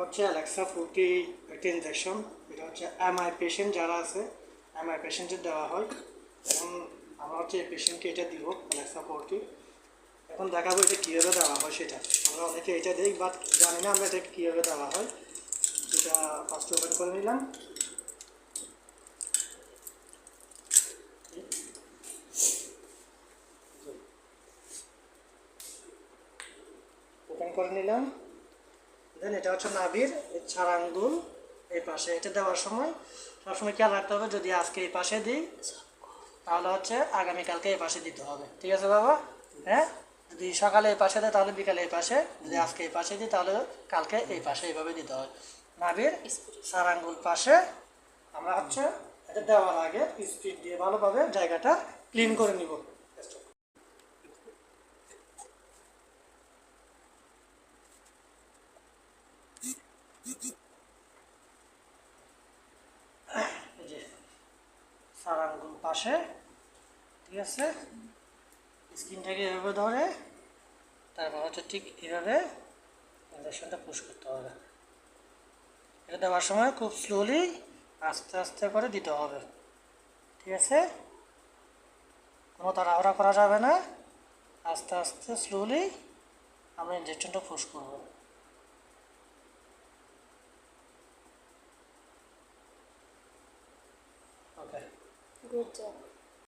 হচ্ছে Alexa forty একটা injection এটা হচ্ছে এমআই পেশেন্ট যারা আছে এমআই পেশেন্টের দেওয়া হয়। এখন আমরা হচ্ছে এই পেশেন্টকে এটা দিব অ্যালেক্সা ফোরটি এখন দেখাবো এটা কীভাবে দেওয়া হয় সেটা। আমরা অনেকে এটা দিই বাট জানি না আমরা এটা কীভাবে দেওয়া হয়। এটা ফার্স্ট ওপেন করে নিলাম। ওপেন করে নিলাম। দেন, এটা হচ্ছে নাভির, এই ছাড়া আঙ্গুল এই পাশে, এটা দেওয়ার সময় সবসময় খেয়াল রাখতে হবে, যদি আজকে এই পাশে দিই, তাহলে হচ্ছে আগামীকালকে এই পাশে দিতে হবে। ঠিক আছে বাবা? হ্যাঁ? যদি সকালে এই পাশে দেয়, তাহলে বিকালে এই পাশে। যদি আজকে এই পাশে দিই, তাহলে কালকে এই পাশে এইভাবে দিতে হয় নাভির চার আঙ্গুল পাশে, আমরা হচ্ছে এটা দেওয়ার আগে স্পিড দিয়ে ভালোভাবে জায়গাটা ক্লিন করে নিব। পাশে, ঠিক আছে? স্কিনটাকে এভাবে ধরে, তারপর হচ্ছে ঠিক এভাবে ইঞ্জেকশনটা পুশ করতে হবে। এটা দেওয়ার সময় খুব স্লোলি আস্তে আস্তে করে দিতে হবে। ঠিক আছে? কোনো তাড়াহুড়া করা যাবে না। আস্তে আস্তে স্লোলি আমরা ইঞ্জেকশনটা পুশ করব। ওকে 그렇죠.